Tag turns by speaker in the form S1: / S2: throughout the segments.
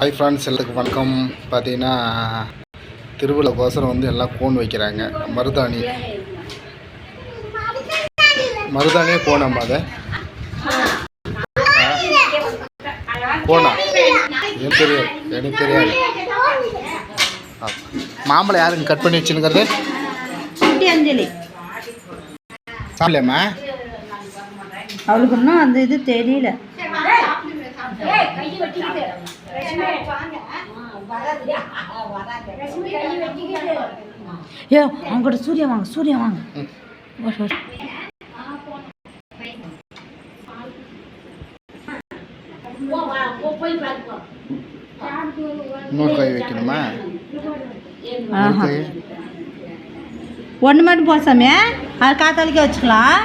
S1: Hi friends எல்லாத்துக்கும் வணக்கம். பார்த்தீங்கன்னா திருவிழாக்கோசரம் வந்து எல்லாம் கோன் வைக்கிறாங்க. மருதாணி. மருதாணியே கோணம்மா அதை கோணா எனக்கு தெரியாது. எனக்கு தெரியாது. மாம்பழம் யாருங்க கட் பண்ணி
S2: அஞ்சலி.
S1: சாப்பிடலாமா?
S2: அவளுக்கு இன்னும் அந்த இது தெரியல. ஏ அவங்ககிட்ட சூர்யா வாங்க சூர்யா வாங்க.
S1: வைக்கணுமா? கை.
S2: ஒன்று மட்டும் போசாமே அது காத்தாலிக்க வச்சுக்கலாம்.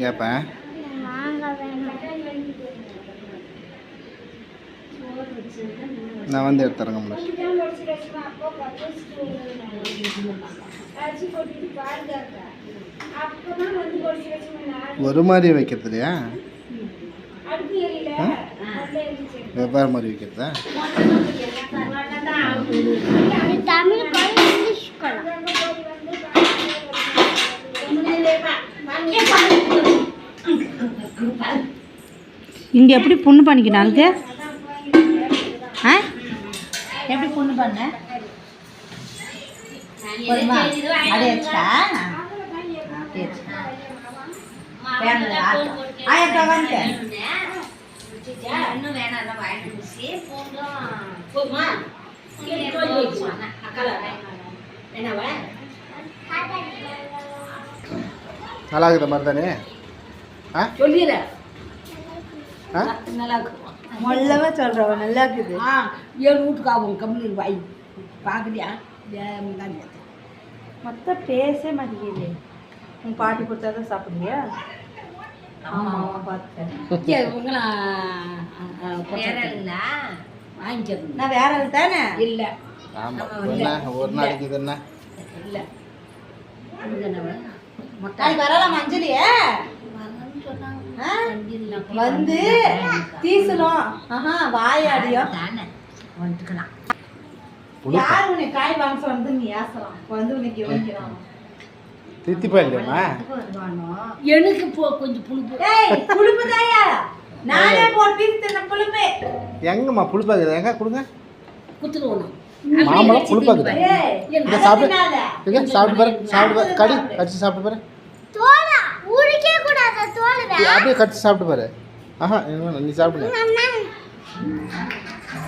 S1: கேட்பேன் நான் வந்து எடுத்துறேங்க மேடம் ஒரு மாதிரி வைக்கிறது இல்லையா? வெவ்வேறு மாதிரி வைக்கிறதா?
S2: இங்கே எப்படி பொண்ணு பண்ணிக்கணும் அதுக்கு ஆ? எப்படி பொண்ணு பண்ண? போதுமா அப்படியே வச்சுட்டா அப்படியே வச்சுட்டா.
S1: நல்லா இருக்குது மாதிரி தானே ஆ?
S3: சொல்லிடுறேன்
S1: ஆ?
S3: நல்லா இருக்கும்
S2: மொல்லவா சொல்கிறவ நல்லா இருக்குது
S3: ஆ ஏழு வீட்டுக்கு ஆகும் கம்மி வாய். பார்க்குறியா தான்
S2: மொத்தம் பேசவே மாட்டேங்குது. உன் பாட்டி கொடுத்தா தான் சாப்பிடுவியா ஆமாம் பார்த்தேன்
S3: உங்களை வாங்கிக்கணும்
S2: நான் வேற ஆள் தானே?
S3: இல்லை.
S1: ஆமாம் என்ன? ஒரு நாளைக்கு இது என்ன?
S3: இல்லை.
S2: நாளைக்கு வரலாம் அஞ்சலியே? வந்து தீசலும். ஆஹா வாயாடியும்
S3: வந்துக்கலாம்.
S1: புழுப்பா
S2: யார் உன்னை காய் வாங்க வந்து நீ ஏசலாம். வந்து உனக்கு யோசிக்கிறான்.
S1: தித்திப்பா இல்லையாம்மா
S3: எனக்கு இப்போ கொஞ்சம் புழுப்பு.
S2: ஏய் புளிப்பு தாயா நானே போட்டு தின்ன
S1: எங்கம்மா புளிப்பா இருக்குது எங்க கொடுங்க.
S3: குத்துருவோம்
S1: மாம்பழம் புளிப்பா இருக்குது
S2: ஏய்
S1: இதை சாப்பிட்டு இங்க சாப்பிட்டு பாரு சாப்பிட்டு பாரு. கடி கடிச்சு சாப்பிட்டு பாரு. அப்படியே கடிச்சு சாப்பிட்டு பாரு. ஆஹா நீ சாப்பிடுங்க